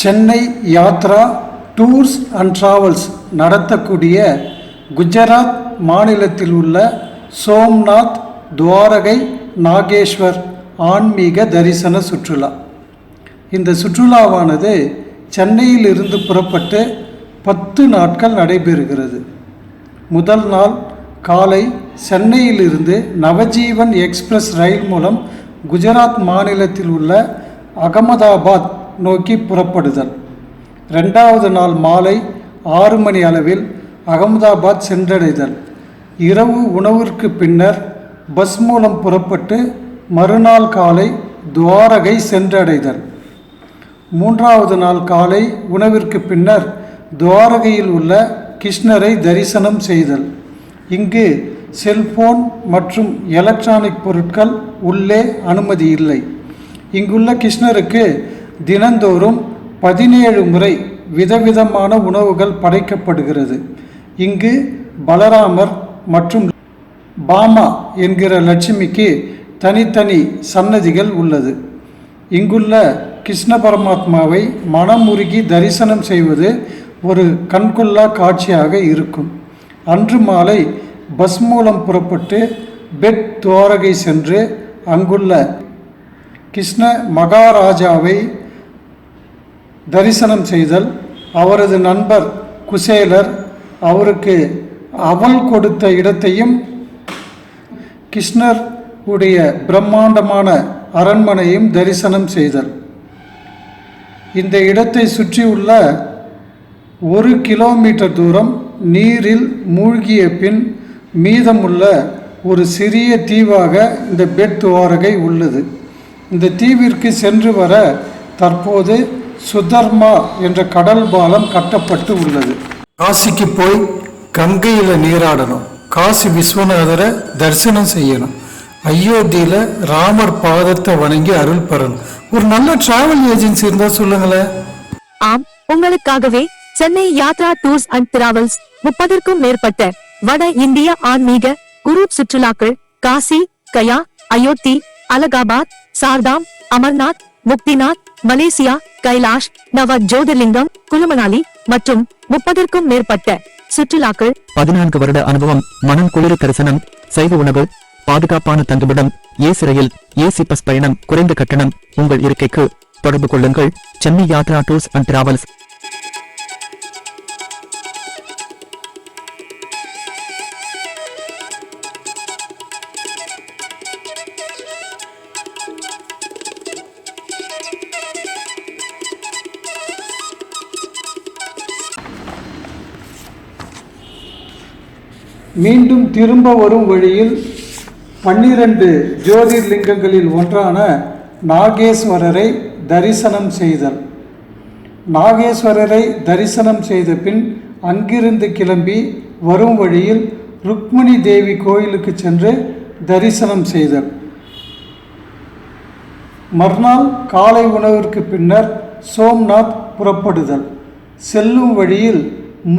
Chennai Yatra tours and travels நடத்தக்கூடிய குஜராத் மாநிலத்தில் உள்ள சோம்நாத் துவாரகை நாகேஸ்வர் ஆன்மீக தரிசன சுற்றுலா. இந்த சுற்றுலாவானது சென்னையிலிருந்து புறப்பட்டு பத்து நாட்கள் நடைபெறுகிறது. முதல் நாள் காலை சென்னையிலிருந்து நவஜீவன் எக்ஸ்பிரஸ் ரயில் மூலம் குஜராத் மாநிலத்தில் உள்ள அகமதாபாத் நோக்கி புறப்படுதல். ரெண்டாவது நாள் மாலை ஆறு மணி அளவில் அகமதாபாத் சென்றடைதல். இரவு உணவிற்கு பின்னர் பஸ் மூலம் புறப்பட்டு மறுநாள் காலை துவாரகை சென்றடைதல். மூன்றாவது நாள் காலை உணவிற்கு பின்னர் துவாரகையில் உள்ள கிருஷ்ணரை தரிசனம் செய்தல். இங்கு செல்போன் மற்றும் எலக்ட்ரானிக் பொருட்கள் உள்ளே அனுமதி இல்லை. இங்குள்ள கிருஷ்ணருக்கு தினந்தோறும் பதினேழு முறை விதவிதமான உணவுகள் படைக்கப்படுகிறது. இங்கு பலராமர் மற்றும் பாமா என்கிற லட்சுமிக்கு தனித்தனி சன்னதிகள் உள்ளது. இங்குள்ள கிருஷ்ண பரமாத்மாவை மனமுருகி தரிசனம் செய்வது ஒரு கண்கொள்ளா காட்சியாக இருக்கும். அன்று மாலை பஸ் மூலம் புறப்பட்டு பெட் துவாரகை சென்று அங்குள்ள கிருஷ்ண மகாராஜாவை தரிசனம் செய்தல் அவரது நண்பர் குசேலர் அவருக்கு அவல் கொடுத்த இடத்தையும் கிருஷ்ணர் உடைய பிரம்மாண்டமான அரண்மனையும் தரிசனம் செய்தல். இந்த இடத்தை சுற்றியுள்ள ஒரு கிலோமீட்டர் தூரம் நீரில் மூழ்கிய பின் மீதமுள்ள ஒரு சிறிய தீவாக இந்த பெட் துவாரகை உள்ளது. இந்த தீவிற்கு சென்று வர தற்போது சுதர்மா என்ற கடல் பாலம் கட்டப்பட்டு உள்ளது. காசிக்கு போய் கங்கையில் நீராடணும். காசி விஸ்வநாதரை தரிசனம் செய்யணும். அயோத்தியில் ராமர் பாதத்தை வணங்கி அருள் பெறணும். ஒரு நல்ல டிராவல் ஏஜென்சி இருந்தால் சொல்லுங்களேன். ஆம் உங்களுக்காகவே Chennai Yatra tours and travels முப்பதற்கும் மேற்பட்ட வட இந்திய ஆன்மீக குரு சுற்றுலாக்கள் காசி கயா அயோத்தி அலகாபாத் சார்தாம் அமர்நாத் முக்திநாத் மலேசியா கைலாஷ் நவ ஜோதிர்லிங்கம் குலுமணாலி மற்றும் முப்பதற்கும் மேற்பட்ட சுற்றுலாக்கள். பதினான்கு வருட அனுபவம் மனம் குளிர தரிசனம் சைவ உணவு பாதுகாப்பான தங்குமிடம் ஏசி ரயில் ஏசி பஸ் பயணம் குறைந்த கட்டணம் உங்கள் இருக்கைக்கு தொடர்பு கொள்ளுங்கள். Chennai Yatra tours and travels. மீண்டும் திரும்ப வரும் வழியில் பன்னிரண்டு ஜோதிர்லிங்கங்களில் ஒன்றான நாகேஸ்வரரை தரிசனம் செய்தல். நாகேஸ்வரரை தரிசனம் செய்த பின் அங்கிருந்து கிளம்பி வரும் வழியில் ருக்மிணி தேவி கோயிலுக்கு சென்று தரிசனம் செய்தல். மறுநாள் காலை உணவிற்கு பின்னர் சோம்நாத் புறப்படுதல். செல்லும் வழியில்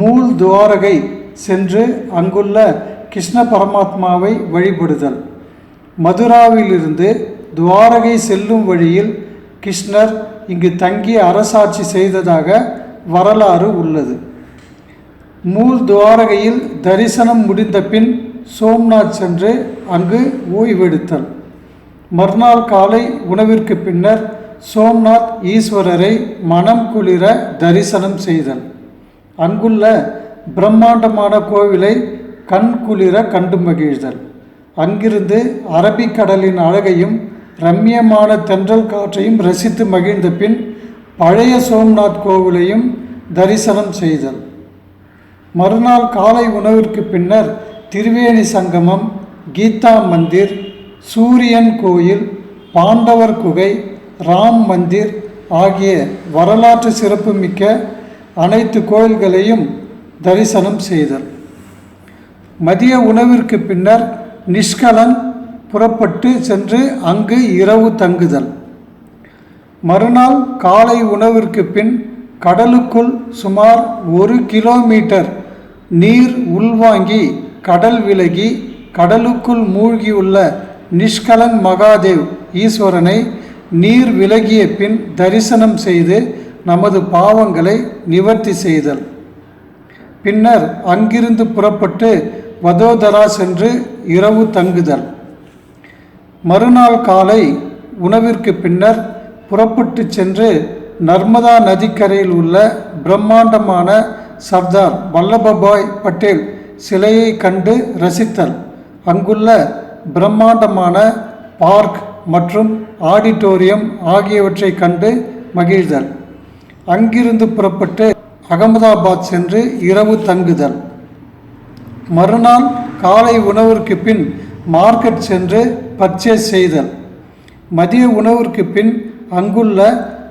மூல் துவாரகை சென்று அங்குள்ள கிருஷ்ண பரமாத்மாவை வழிபடுதல். மதுராவிலிருந்து துவாரகை செல்லும் வழியில் கிருஷ்ணர் இங்கு தங்கி அரசாட்சி செய்ததாக வரலாறு உள்ளது. மூல் துவாரகையில் தரிசனம் முடிந்த பின் சோம்நாத் சென்று அங்கு ஓய்வெடுத்தல். மறுநாள் காலை உணவிற்கு பின்னர் சோம்நாத் ஈஸ்வரரை மனம் குளிர தரிசனம் செய்தல். அங்குள்ள பிரம்மாண்டமான கோவிலை கண் குளிர கண்டு மகிழ்தல் அங்கிருந்து அரபிக்கடலின் அழகையும் ரம்மியமான தென்றல் காற்றையும் ரசித்து மகிழ்ந்த பின் பழைய சோம்நாத் கோவிலையும் தரிசனம் செய்தல். மறுநாள் காலை உணவிற்கு பின்னர் திருவேணி சங்கமம் கீதா மந்திர் சூரியன் கோயில் பாண்டவர் குகை ராம் மந்திர் ஆகிய வரலாற்று சிறப்புமிக்க அனைத்து கோயில்களையும் தரிசனம் செய்தல். மதிய உணவிற்கு பின்னர் நிஷ்கலன் புறப்பட்டு சென்று அங்கு இரவு தங்குதல். மறுநாள் காலை உணவிற்கு பின் கடலுக்குள் சுமார் ஒரு கிலோமீட்டர் நீர் உள்வாங்கி கடல் விலகி கடலுக்குள் மூழ்கியுள்ள நிஷ்கலன் மகாதேவ் ஈஸ்வரனை நீர் விலகிய பின் தரிசனம் செய்து நமது பாவங்களை நிவர்த்தி செய்தல். பின்னர் அங்கிருந்து புறப்பட்டு வதோதரா சென்று இரவு தங்குதல். மறுநாள் காலை உணவிற்கு பின்னர் புறப்பட்டு சென்று நர்மதா நதிக்கரையில் உள்ள பிரம்மாண்டமான சர்தார் வல்லபபாய் பட்டேல் சிலையை கண்டு ரசித்தல். அங்குள்ள பிரம்மாண்டமான பார்க் மற்றும் ஆடிட்டோரியம் ஆகியவற்றை கண்டு மகிழ்தல். அங்கிருந்து புறப்பட்டு அகமதாபாத் சென்று இரவு தங்குதல். மறுநாள் காலை உணவிற்கு பின் மார்க்கெட் சென்று பர்ச்சேஸ் செய்தல். மதிய உணவிற்கு பின் அங்குள்ள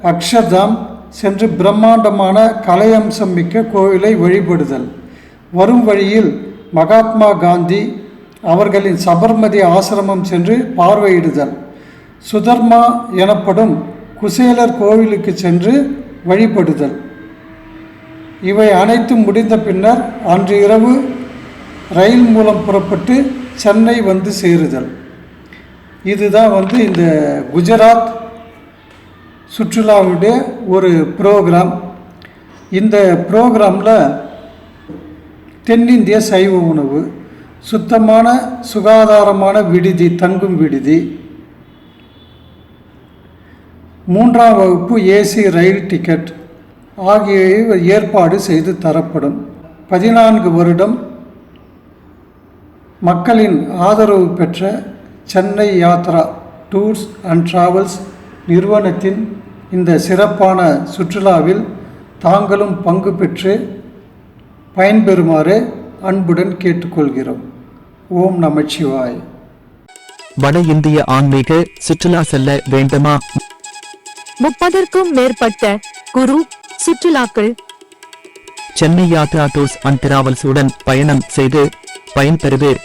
அக்ஷர்தாம் சென்று பிரம்மாண்டமான கலையம்சம் மிக்க கோவிலை வழிபடுதல். வரும் வழியில் மகாத்மா காந்தி அவர்களின் சபர்மதி ஆசிரமம் சென்று பார்வையிடுதல். சுதர்மா எனப்படும் குசேலர் கோவிலுக்கு சென்று வழிபடுதல். இவை அனைத்தும் முடிந்த பின்னர் அன்று இரவு ரயில் மூலம் புறப்பட்டு சென்னை வந்து சேருதல். இதுதான் வந்து இந்த குஜராத் சுற்றுலாவுடைய ஒரு ப்ரோக்ராம். இந்த ப்ரோக்ராமில் தென்னிந்திய சைவ உணவு சுத்தமான சுகாதாரமான விடுதி தங்கும் விடுதி. மூன்றாம் வகுப்பு ஏசி ரயில் டிக்கெட். ஆகியவை ஏற்பாடு செய்து தரப்படும். பதினான்கு வருடம் மக்களின் ஆதரவு பெற்ற Chennai Yatra tours and travels நிறுவனத்தின் இந்த சிறப்பான சுற்றுலாவில் தாங்களும் பங்கு பெற்று பயன்பெறுமாறு அன்புடன் கேட்டுக்கொள்கிறோம். ஓம் நமச்சிவாய். வட இந்திய ஆன்மீக சுற்றுலா செல்ல வேண்டுமா? முப்பதற்கும் மேற்பட்ட குரு சுற்றுலாக்கள். Chennai Yatra tours and travels உடன் பயணம் செய்து பயன்பெறுவீர்.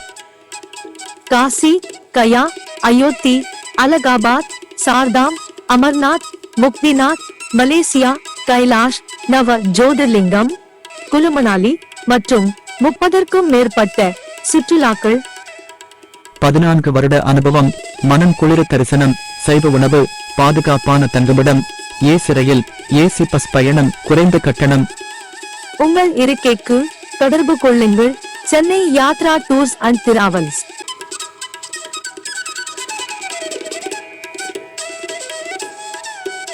காசி கயா அயோத்தி அலகாபாத் சார்தாம் அமர்நாத் முக்திநாத் மலேசியா கைலாஷ் நவ ஜோதிர்லிங்கம் குலுமணாலி மற்றும் முப்பதற்கும் மேற்பட்ட சுற்றுலாக்கள். பதினான்கு வருட அனுபவம் மனம் குளிர தரிசனம் சைவ உணவு பாதுகாப்பான தங்குமிடம் ஏ சிறையில் ஏசி பஸ் பயணம் குறைந்த கட்டணம். உங்கள் இருக்கைக்கு தொடர்பு கொள்ளுங்கள். Chennai Yatra tours and travels.